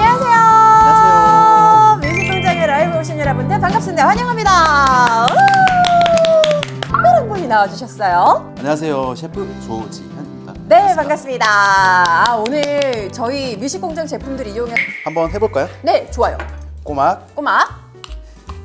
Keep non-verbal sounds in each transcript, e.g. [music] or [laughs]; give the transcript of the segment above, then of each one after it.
안녕하세요. 안녕하세요. 뮤직공장에 라이브 오신 여러분들 반갑습니다. 환영합니다. 우! 특별한 분이 나와주셨어요. 안녕하세요. 셰프 조지현입니다. 네, 반갑습니다. 아, 오늘 저희 뮤직공장 제품들 이용해. 한번 해볼까요? 네, 좋아요. 꼬막. 꼬막.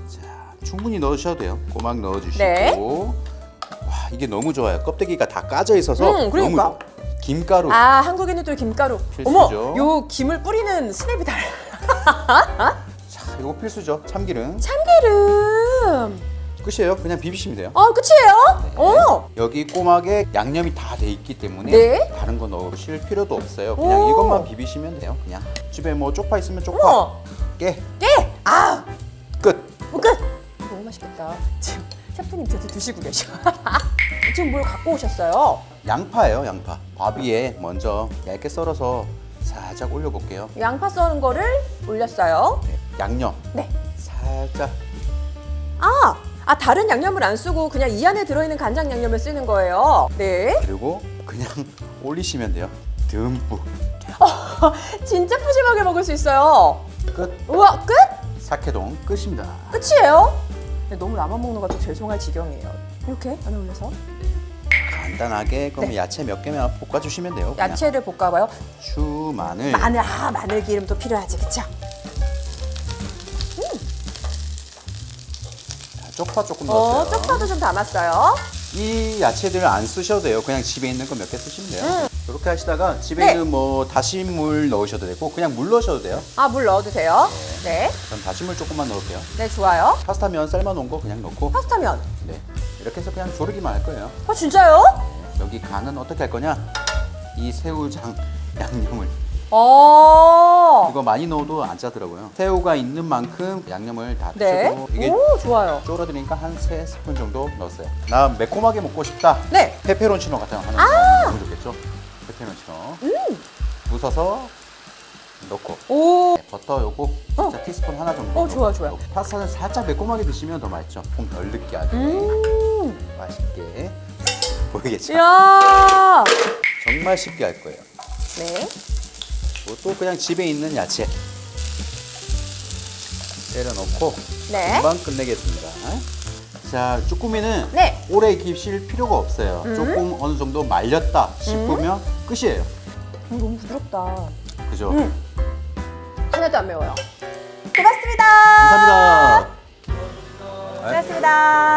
자, 충분히 넣으셔도 돼요. 꼬막 넣어주시고. 네. 와, 이게 너무 좋아요. 껍데기가 다 까져 있어서 음, 그러니까. 너무 좋아요. 김가루. 아, 한국에는 또 김가루. 필수죠. 어머, 요 김을 뿌리는 스냅이 달라. [laughs] 자, 이거 필수죠. 참기름. 참기름. 끝이에요. 그냥 비비시면 돼요. 어, 끝이에요? 어. 여기 꼬막에 양념이 다 돼 있기 때문에 네. 다른 거 넣으실 필요도 없어요. 그냥 오. 이것만 비비시면 돼요. 그냥 집에 뭐 쪽파 있으면 쪽파, 어머. 깨, 깨. 아, 끝. 어, 끝. 너무 맛있겠다. 지금 셰프님 저도 드시고 계셔. [laughs] 지금 뭘 갖고 오셨어요? 양파예요, 양파. 밥 위에 먼저 얇게 썰어서 살짝 올려볼게요. 양파 써는 거를 올렸어요. 네, 양념 네. 살짝 아, 아 다른 양념을 안 쓰고 그냥 이 안에 들어있는 간장 양념을 쓰는 거예요. 네. 그리고 그냥 [laughs] 올리시면 돼요. 듬뿍 [laughs] 진짜 푸짐하게 먹을 수 있어요. 끝. 우와, 끝? 사케동 끝입니다. 끝이에요? 너무 나만 먹는 것도 죄송할 지경이에요. 이렇게 안에 올려서 간단하게 그럼 네. 야채 몇 개만 볶아주시면 돼요. 그냥. 야채를 볶아봐요. 추 마늘. 마늘, 아 마늘 기름도 필요하지, 그쵸? 자, 쪽파 조금 어, 넣었어요. 쪽파도 좀 담았어요. 이 야채들을 안 쓰셔도 돼요. 그냥 집에 있는 거 몇 개 쓰시면 돼요. 이렇게 하시다가 집에 음. 네. 있는 뭐 다시물 넣으셔도 되고 그냥 물 넣으셔도 돼요. 아, 물 넣어도 돼요? 네. 전 다시물 조금만 넣을게요. 네, 좋아요. 파스타면 삶아 놓은 거 그냥 넣고 파스타면. 네 이렇게 해서 그냥 조르기만 할 거예요. 어, 진짜요? 여기 간은 어떻게 할 거냐? 이 새우장 [laughs] 양념을 어. 이거 많이 넣어도 안 짜더라고요. 새우가 있는 만큼 양념을 다 네. 드시고 이게 오, 좋아요. 쫄아드니까 한 세 스푼 정도 넣었어요. 나 매콤하게 먹고 싶다. 네. 페페론치노 같은 거 하나 넣으면 너무 좋겠죠? 페페론치노. 음. 부숴서 넣고 오. 네, 버터 요거 진짜 티스푼 하나 정도. 어, 좋아요, 좋아요. 넣고. 파스타는 살짝 매콤하게 드시면 더 맛있죠. 콩덜 느끼하게 음. 맛있게 보이겠죠? 이야. 정말 쉽게 할 거예요. 네. 뭐또 그냥 집에 있는 야채 때려 넣고 네. 금방 끝내겠습니다. 자, 쭈꾸미는 네. 오래 깊실 필요가 없어요. 음. 조금 어느 정도 말렸다 싶으면 끝이에요. 음, 너무 부드럽다. 그죠? 음. 하나도 안 매워요. 고맙습니다. 감사합니다. 고맙습니다.